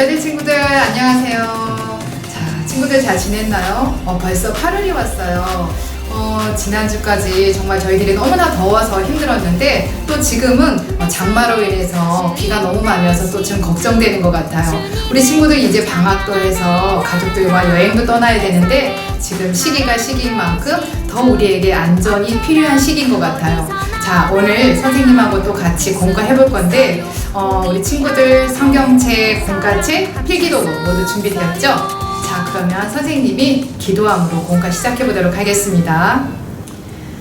별들 친구들 안녕하세요. 자, 친구들 잘 지냈나요? 어, 벌써 8월이 왔어요. 어, 지난주까지 정말 저희들이 너무나 더워서 힘들었는데 또 지금은 어, 장마로 인해서 비가 너무 많이 와서 또좀 걱정되는 것 같아요. 우리 친구들 이제 방학도 해서 가족들과 여행도 떠나야 되는데 지금 시기가 시기인 만큼 더 우리에게 안전이 필요한 시기인 것 같아요. 자, 오늘 선생님하고 또 같이 공부해 볼 건데 어, 우리 친구들 성경책, 공과책, 필기도구 모두 준비되었죠? 자, 그러면 선생님이 기도함으로 공과 시작해 보도록 하겠습니다.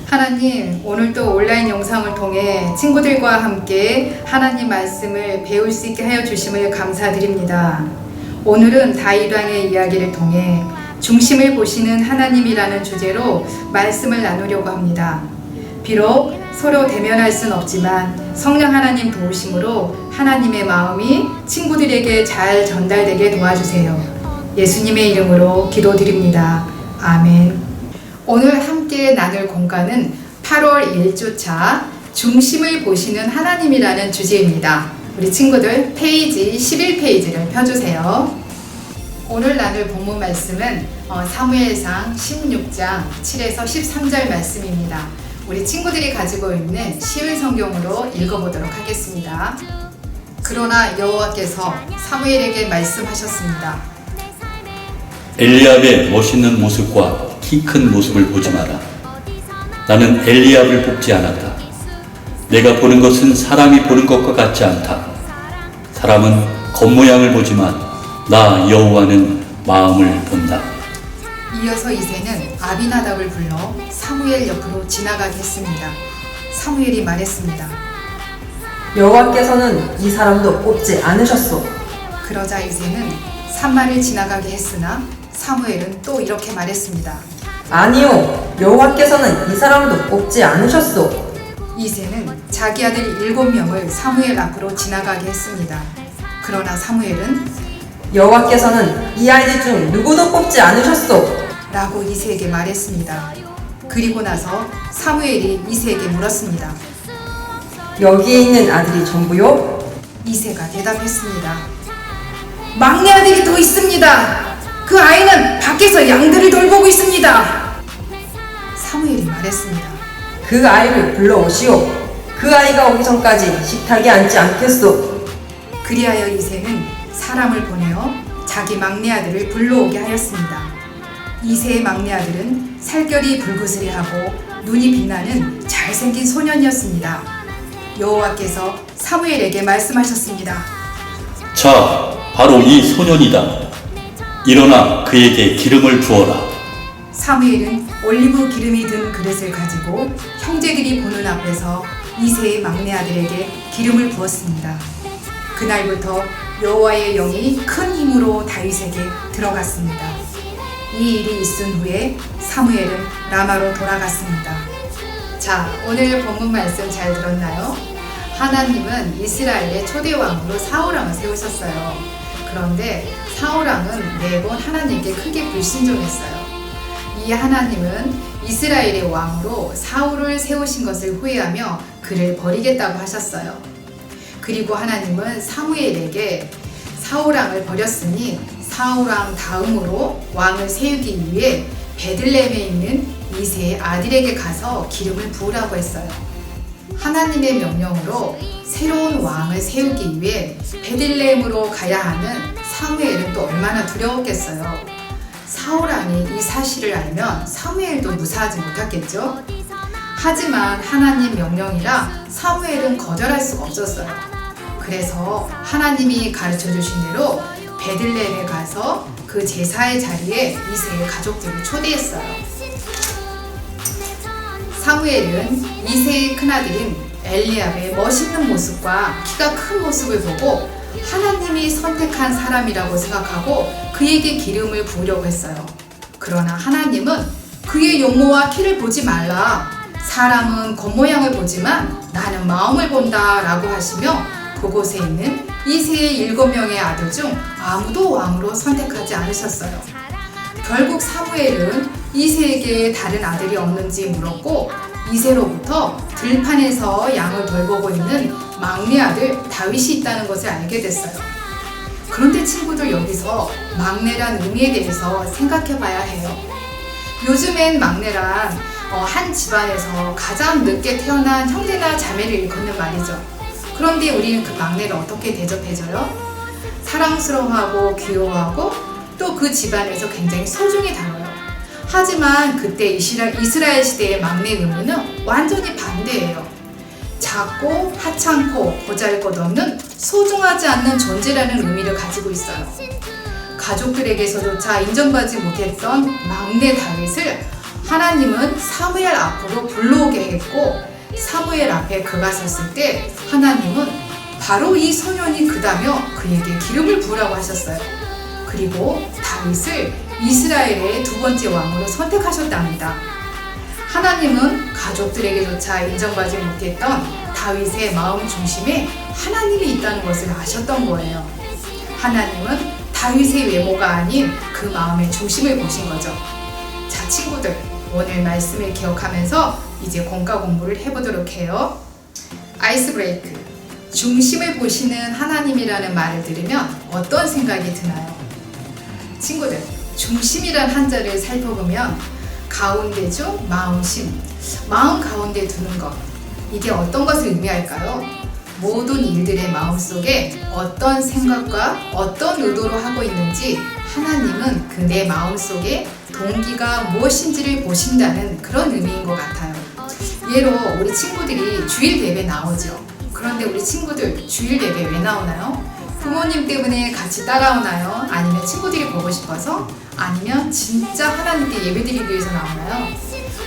하나님, 오늘 또 온라인 영상을 통해 친구들과 함께 하나님 말씀을 배울 수 있게 하여 주심을 감사드립니다. 오늘은 다이랑의 이야기를 통해 중심을 보시는 하나님이라는 주제로 말씀을 나누려고 합니다. 비록 서로 대면할 순 없지만 성령 하나님 도우심으로 하나님의 마음이 친구들에게 잘 전달되게 도와주세요. 예수님의 이름으로 기도드립니다. 아멘. 오늘 함께 나눌 공간은 8월 1주차 중심을 보시는 하나님이라는 주제입니다. 우리 친구들 페이지 11페이지를 펴주세요. 오늘 나눌 본문 말씀은 어, 사무엘상 16장 7에서 13절 말씀입니다. 우리 친구들이 가지고 있는 시일 성경으로 읽어보도록 하겠습니다. 그러나 여호와께서 사무엘에게 말씀하셨습니다. 엘리압의 멋있는 모습과 키 큰 모습을 보지 마라. 나는 엘리압을 뽑지 않았다. 내가 보는 것은 사람이 보는 것과 같지 않다. 사람은 겉모양을 보지만 나 여호와는 마음을 본다. 이어서 이새는 아비나답을 불러 사무엘 옆으로 지나가게 했습니다. 사무엘이 말했습니다. 여호와께서는 이 사람도 뽑지 않으셨소. 그러자 이새는 산마를 지나가게 했으나 사무엘은 또 이렇게 말했습니다. 아니요, 여호와께서는 이 사람도 뽑지 않으셨소. 이새는 자기 아들 일곱 명을 사무엘 앞으로 지나가게 했습니다. 그러나 사무엘은 여호와께서는 이 아이들 중 누구도 뽑지 않으셨소. 라고 이새에게 말했습니다. 그리고 나서 사무엘이 이새에게 물었습니다. 여기에 있는 아들이 전부요? 이새가 대답했습니다. 막내 아들이 또 있습니다. 그 아이는 밖에서 양들을 돌보고 있습니다. 사무엘이 말했습니다. 그 아이를 불러오시오. 그 아이가 오기 전까지 식탁에 앉지 않겠소. 그리하여 이새는 사람을 보내어 자기 막내 아들을 불러오게 하였습니다. 이새의 막내 아들은 살결이 불구스레하고 눈이 빛나는 잘생긴 소년이었습니다. 여호와께서 사무엘에게 말씀하셨습니다. 자, 바로 이 소년이다. 일어나 그에게 기름을 부어라. 사무엘은 올리브 기름이 든 그릇을 가지고 형제들이 보는 앞에서 이세의 막내 아들에게 기름을 부었습니다. 그날부터 여호와의 영이 큰 힘으로 다윗에게 들어갔습니다. 이 일이 있은 후에 사무엘은 라마로 돌아갔습니다. 자, 오늘 본문 말씀 잘 들었나요? 하나님은 이스라엘의 초대 왕으로 사울왕을 세우셨어요. 그런데 사울왕은 매번 하나님께 크게 불신종했어요. 이 하나님은 이스라엘의 왕으로 사울을 세우신 것을 후회하며 그를 버리겠다고 하셨어요. 그리고 하나님은 사무엘에게 사울왕을 버렸으니 사울왕 다음으로 왕을 세우기 위해 베들레헴에 있는 이세의 아들에게 가서 기름을 부으라고 했어요. 하나님의 명령으로 새로운 왕을 세우기 위해 베들레헴으로 가야 하는 사무엘은 또 얼마나 두려웠겠어요. 사울왕이 이 사실을 알면 사무엘도 무사하지 못했겠죠. 하지만 하나님 명령이라 사무엘은 거절할 수가 없었어요. 그래서 하나님이 가르쳐 주신 대로 베들레헴에 가서 그 제사의 자리에 이세의 가족들을 초대했어요. 사무엘은 이세의 큰아들인 엘리압의 멋있는 모습과 키가 큰 모습을 보고 하나님이 선택한 사람이라고 생각하고 그에게 기름을 부으려고 했어요. 그러나 하나님은 그의 용모와 키를 보지 말라. 사람은 겉모양을 보지만 나는 마음을 본다 라고 하시며 그곳에 있는 이세의 일곱 명의 아들 중 아무도 왕으로 선택하지 않으셨어요. 결국 사무엘은 이세에게 다른 아들이 없는지 물었고 이세로부터 들판에서 양을 돌보고 있는 막내 아들 다윗이 있다는 것을 알게 됐어요. 그런데 친구들 여기서 막내란 의미에 대해서 생각해 봐야 해요. 요즘엔 막내란 어, 한 집안에서 가장 늦게 태어난 형제나 자매를 일컫는 말이죠. 그런데 우리는 그 막내를 어떻게 대접해줘요? 사랑스러워하고 귀여워하고 또 그 집안에서 굉장히 소중히 다뤄요. 하지만 그때 이스라, 이스라엘 시대의 막내 의미는 완전히 반대예요. 작고 하찮고 보잘 것 없는 소중하지 않는 존재라는 의미를 가지고 있어요. 가족들에게서조차 인정받지 못했던 막내 다윗을 하나님은 사무엘 앞으로 불러오게 했고 사무엘 앞에 그가 섰을 때 하나님은 바로 이 소년이 그다며 그에게 기름을 부으라고 하셨어요. 그리고 다윗을 이스라엘의 두 번째 왕으로 선택하셨답니다. 하나님은 가족들에게조차 인정받지 못했던 다윗의 마음 중심에 하나님이 있다는 것을 아셨던 거예요. 하나님은 다윗의 외모가 아닌 그 마음의 중심을 보신 거죠. 자, 친구들, 오늘 말씀을 기억하면서 이제 공과 공부를 해보도록 해요. 아이스 브레이크. 중심을 보시는 하나님이라는 말을 들으면 어떤 생각이 드나요? 친구들, 중심이란 한자를 살펴보면 가운데 중 마음심, 마음 가운데 두는 것. 이게 어떤 것을 의미할까요? 모든 일들의 마음 속에 어떤 생각과 어떤 의도로 하고 있는지 하나님은 그 내 마음 속에 동기가 무엇인지를 보신다는 그런 의미인 것 같아요. 예로 우리 친구들이 주일 예배 나오죠. 그런데 우리 친구들 주일 예배 왜 나오나요? 부모님 때문에 같이 따라오나요? 아니면 친구들이 보고 싶어서? 아니면 진짜 하나님께 예배드리기 위해서 나오나요?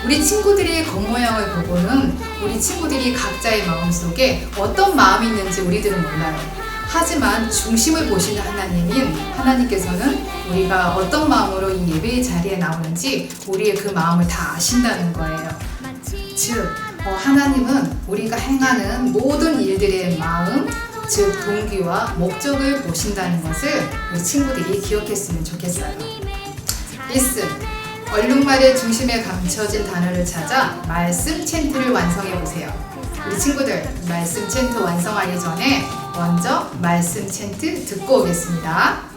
우리 친구들의 겉모양을 보고는 우리 친구들이 각자의 마음속에 어떤 마음이 있는지 우리들은 몰라요. 하지만 중심을 보시는 하나님인 하나님께서는 우리가 어떤 마음으로 이 예배의 자리에 나오는지 우리의 그 마음을 다 아신다는 거예요. 즉, 어, 하나님은 우리가 행하는 모든 일들의 마음, 즉 동기와 목적을 보신다는 것을 우리 친구들이 기억했으면 좋겠어요. 리슨 얼룩말의 중심에 감춰진 단어를 찾아 말씀 챈트를 완성해 보세요. 우리 친구들 말씀 챈트 완성하기 전에 먼저 말씀 챈트 듣고 오겠습니다.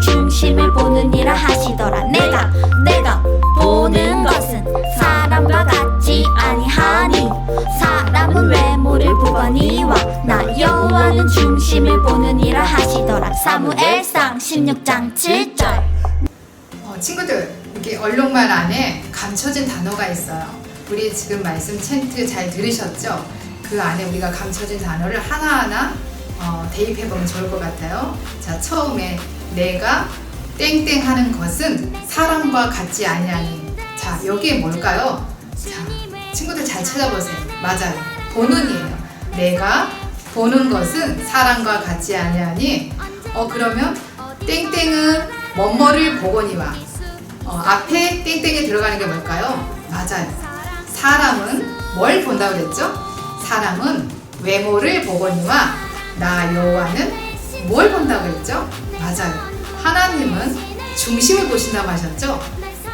중심을 보느니라 하시더라 내가 내가 보는 것은 사람과 같지 아니하니 사람은 외모를 보거니와 나 여호와는 중심을 보느니라 하시더라 사무엘상 16장 7절 어, 친구들 이렇게 얼룩말 안에 감춰진 단어가 있어요. 우리 지금 말씀 챈트 잘 들으셨죠? 그 안에 우리가 감춰진 단어를 하나하나 어, 대입해보면 좋을 것 같아요. 자 처음에 내가 땡땡 하는 것은 사람과 같지 아니하니 자 여기에 뭘까요? 자 친구들 잘 찾아보세요. 맞아요. 보는이에요. 내가 보는 것은 사람과 같지 아니하니 어 그러면 땡땡은 뭐뭐를 보거니와 어, 앞에 땡땡이 들어가는 게 뭘까요? 맞아요. 사람은 뭘 본다고 그랬죠? 사람은 외모를 보거니와 나 여호와는 뭘 본다고 그랬죠? 맞아요. 하나님은 중심을 보신다고 하셨죠?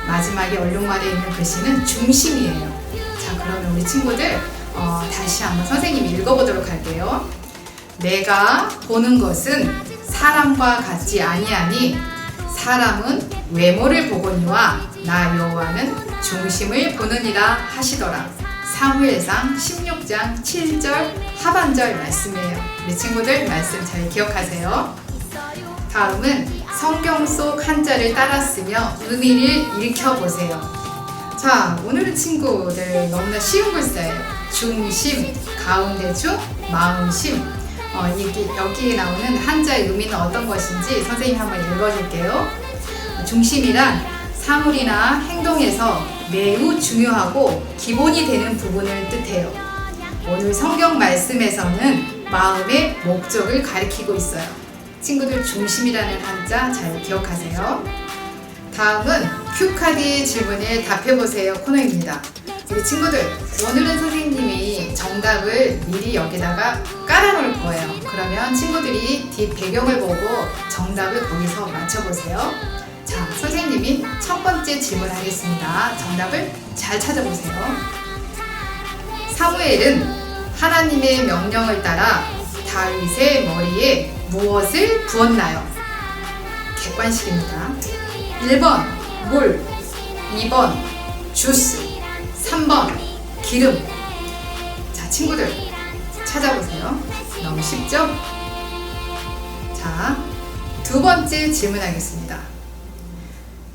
마지막에 얼룩말에 있는 글씨는 중심이에요. 자, 그러면 우리 친구들 어, 다시 한번 선생님이 읽어보도록 할게요. 내가 보는 것은 사람과 같지 아니하니 사람은 외모를 보거니와 나 여호와는 중심을 보느니라 하시더라. 사무엘상 16장 7절 하반절 말씀이에요. 우리 친구들 말씀 잘 기억하세요. 다음은 성경 속 한자를 따라 쓰며 의미를 읽혀보세요. 자, 오늘은 친구들 너무나 쉬운 글자예요. 중심, 가운데 중, 마음심. 어, 이게, 여기에 나오는 한자의 의미는 어떤 것인지 선생님이 한번 읽어줄게요. 중심이란 사물이나 행동에서 매우 중요하고 기본이 되는 부분을 뜻해요. 오늘 성경 말씀에서는 마음의 목적을 가리키고 있어요. 친구들 중심이라는 한자 잘 기억하세요. 다음은 큐카드의 질문에 답해보세요 코너입니다. 우리 친구들, 오늘은 선생님이 정답을 미리 여기다가 깔아놓을 거예요. 그러면 친구들이 뒷 배경을 보고 정답을 거기서 맞춰보세요. 자, 선생님이 첫 번째 질문하겠습니다. 정답을 잘 찾아보세요. 사무엘은 하나님의 명령을 따라 다윗의 머리에 무엇을 부었나요? 객관식입니다. 1번 물, 2번 주스, 3번 기름. 자, 친구들 찾아보세요. 너무 쉽죠? 자, 두 번째 질문하겠습니다.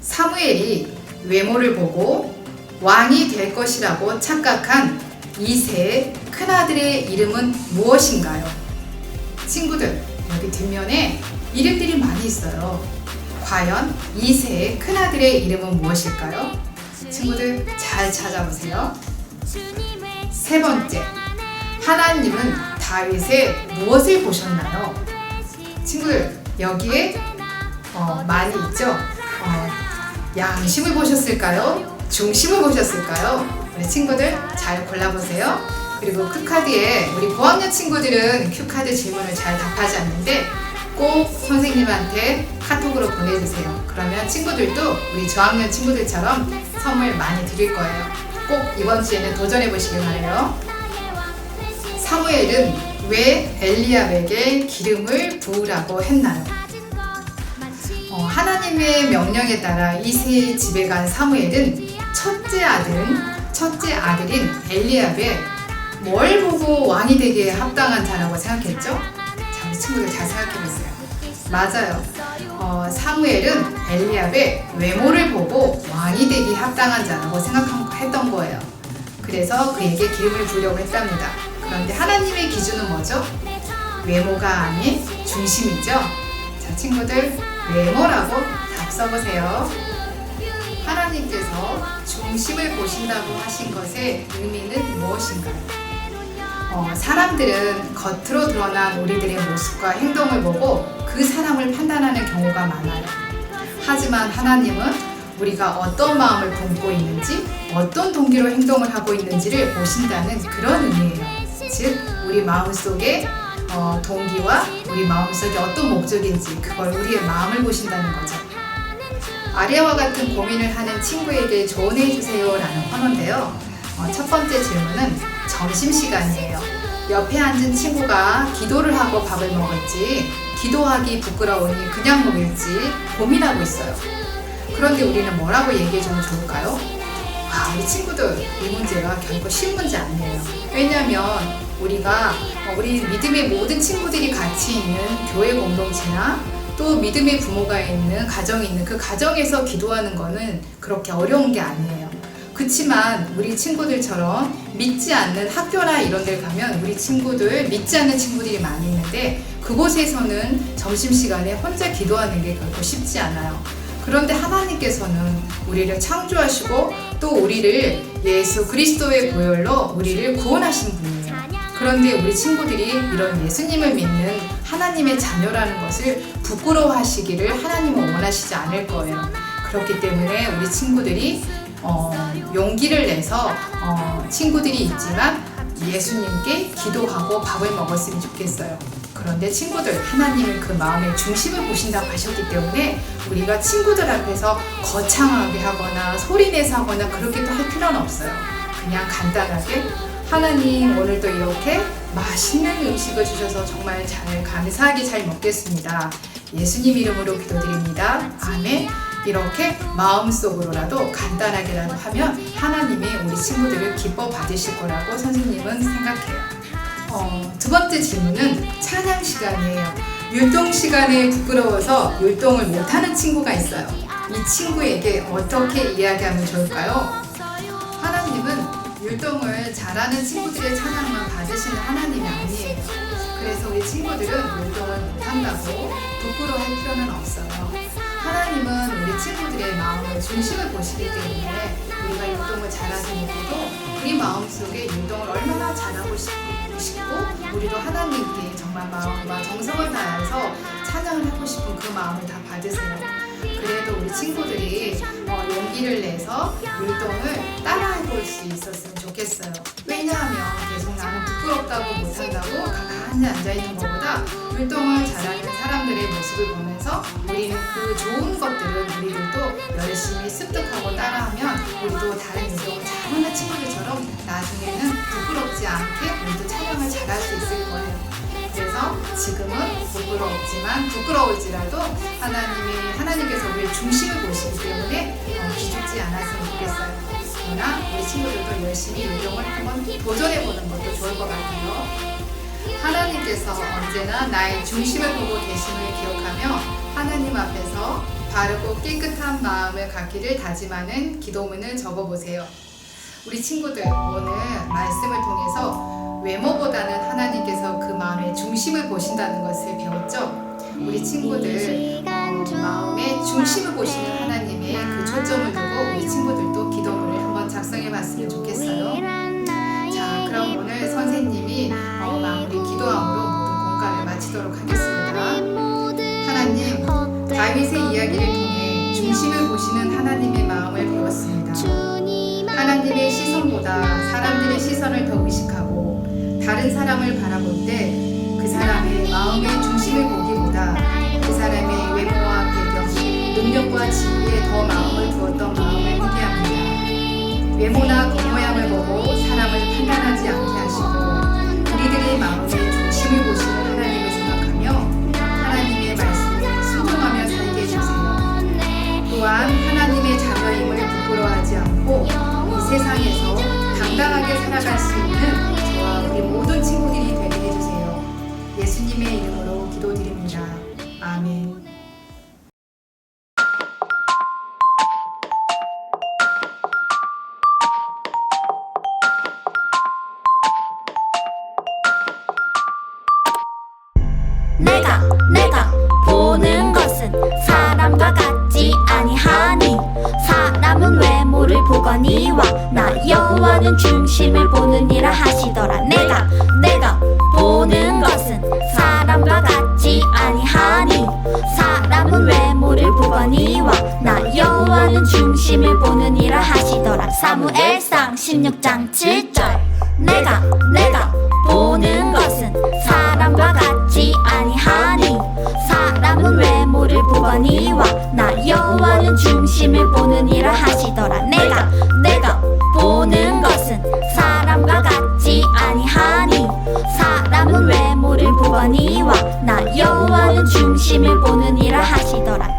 사무엘이 외모를 보고 왕이 될 것이라고 착각한 이세 큰아들의 이름은 무엇인가요? 친구들, 여기 뒷면에 이름들이 많이 있어요. 과연 이세의 큰아들의 이름은 무엇일까요? 친구들 잘 찾아보세요. 세 번째, 하나님은 다윗의 무엇을 보셨나요? 친구들 여기에 어, 많이 있죠. 어, 양심을 보셨을까요? 중심을 보셨을까요? 우리 친구들 잘 골라보세요. 그리고 큐카드에 우리 고학년 친구들은 큐카드 질문을 잘 답하지 않는데 꼭 선생님한테 카톡으로 보내주세요. 그러면 친구들도 우리 저학년 친구들처럼 선물 많이 드릴 거예요. 꼭 이번 주에는 도전해 보시길 바래요. 사무엘은 왜 엘리압에게 기름을 부으라고 했나요? 어, 하나님의 명령에 따라 이세의 집에 간 사무엘은 첫째 아들은 첫째 아들인 엘리압의 뭘 보고 왕이 되기에 합당한 자라고 생각했죠? 자, 우리 친구들 잘 생각해 보세요. 맞아요. 어, 사무엘은 엘리압의 외모를 보고 왕이 되기 합당한 자라고 생각했던 거예요. 그래서 그에게 기름을 부으려고 했답니다. 그런데 하나님의 기준은 뭐죠? 외모가 아닌 중심이죠. 자, 친구들 외모라고 답 써보세요. 하나님께서 중심을 보신다고 하신 것의 의미는 무엇인가요? 어, 사람들은 겉으로 드러난 우리들의 모습과 행동을 보고 그 사람을 판단하는 경우가 많아요. 하지만 하나님은 우리가 어떤 마음을 품고 있는지, 어떤 동기로 행동을 하고 있는지를 보신다는 그런 의미예요. 즉, 우리 마음 속에 어, 동기와 우리 마음 속에 어떤 목적인지 그걸 우리의 마음을 보신다는 거죠. 아리아와 같은 고민을 하는 친구에게 조언해 주세요라는 코너인데요. 어, 첫 번째 질문은 점심시간이에요. 옆에 앉은 친구가 기도를 하고 밥을 먹을지, 기도하기 부끄러우니 그냥 먹을지 고민하고 있어요. 그런데 우리는 뭐라고 얘기해 주면 좋을까요? 아, 우리 친구들, 이 문제가 결코 쉬운 문제 아니에요. 왜냐면 우리가 어, 우리 믿음의 모든 친구들이 같이 있는 교회 공동체나 또 믿음의 부모가 있는 가정이 있는 그 가정에서 기도하는 거는 그렇게 어려운 게 아니에요. 그렇지만 우리 친구들처럼 믿지 않는 학교나 이런 데 가면 우리 친구들 믿지 않는 친구들이 많이 있는데 그곳에서는 점심시간에 혼자 기도하는 게 결코 쉽지 않아요. 그런데 하나님께서는 우리를 창조하시고 또 우리를 예수 그리스도의 보혈로 우리를 구원하신 분이에요. 그런데 우리 친구들이 이런 예수님을 믿는 하나님의 자녀라는 것을 부끄러워하시기를 하나님은 원하시지 않을 거예요. 그렇기 때문에 우리 친구들이 어, 용기를 내서 어, 친구들이 있지만 예수님께 기도하고 밥을 먹었으면 좋겠어요. 그런데 친구들, 하나님은 그 마음의 중심을 보신다고 하셨기 때문에 우리가 친구들 앞에서 거창하게 하거나 소리내서 하거나 그렇게 또 할 필요는 없어요. 그냥 간단하게 하나님 오늘도 이렇게 맛있는 음식을 주셔서 정말 잘 감사하게 잘 먹겠습니다. 예수님 이름으로 기도드립니다. 아멘. 이렇게 마음속으로라도 간단하게라도 하면 하나님이 우리 친구들을 기뻐 받으실 거라고 선생님은 생각해요. 어, 두 번째 질문은 찬양 시간이에요. 율동 시간에 부끄러워서 율동을 못하는 친구가 있어요. 이 친구에게 어떻게 이야기하면 좋을까요? 하나님은 율동을 잘하는 친구들의 찬양만 받으시는 하나님이 아니에요. 그래서 우리 친구들은 율동을 못한다고 부끄러워할 필요는 없어요. 하나님은 우리 친구들의 마음을 중심을 보시기 때문에 우리가 율동을 잘하지 못해도 우리 마음속에 율동을 얼마나 잘하고 싶고 우리도 하나님께 정말 마음과 정성을 다해서 찬양을 하고 싶은 그 마음을 다 받으세요. 그래도 우리 친구들이 어, 용기를 내서 율동을 따라해 볼 수 있었으면 좋겠어요. 왜냐하면 계속 나는 부끄럽다고 못한다고 가만히 앉아있는 것보다 율동을 잘하는 사람들의 모습을 보면서 우리는 그 좋은 것들을 우리들도 열심히 습득하고 따라하면 우리도 다른 율동을 잘하는 친구들처럼 나중에는 부끄럽지 않게 우리도 촬영을 잘할 수 있을 거예요. 그래서 지금은 부끄럽지만 부끄러울지라도 하나님이 하나님께서 우리의 중심을 보시기 때문에 어, 기죽지 않았으면 좋겠어요. 그러나 우리 친구들도 열심히 운동을 한번 도전해 보는 것도 좋을 것 같아요. 하나님께서 언제나 나의 중심을 보고 계심을 기억하며 하나님 앞에서 바르고 깨끗한 마음을 갖기를 다짐하는 기도문을 적어보세요. 우리 친구들 오늘 말씀을 통해서 외모보다는 하나님께서 그 마음의 중심을 보신다는 것을 배웠죠. 우리 친구들 어, 마음의 중심을 보시는 하나님의 그 초점을 두고 우리 친구들도 작성해봤으면 좋겠어요. 자, 그럼 오늘 선생님이 어, 마무리 기도함으로 모든 공과를 마치도록 하겠습니다. 하나님, 다윗의 이야기를 통해 중심을 보시는 하나님의 마음을 배웠습니다. 하나님의 시선보다 사람들의 시선을 더 의식하고 다른 사람을 바라볼 때 그 사람의 마음의 중심을 보기보다 그 사람의 외모와 배경, 능력과 지위에 더 마음을 두었던 마음을 회개합니다. 외모나 겉모양을 보고 사람을 판단하지 않게 하시고 우리들의 마음의 중심을 보시는 하나님을 보거니와 나 여호와는 중심을 보느니라 하시더라. 내가 내가 보는 것은 사람과 같지 아니하니 사람은 외모를 보거니와 나 여호와는 중심을 보느니라 하시더라. 사무엘상 16장 7절. 내가 내가 보는 것은 사람과 같지 아니하니 보거니와 나 여호와는 중심을 보느니라 하시더라. 내가 내가 보는 것은 사람과 같지 아니하니 사람은 외모를 보거니와 나 여호와는 중심을 보느니라 하시더라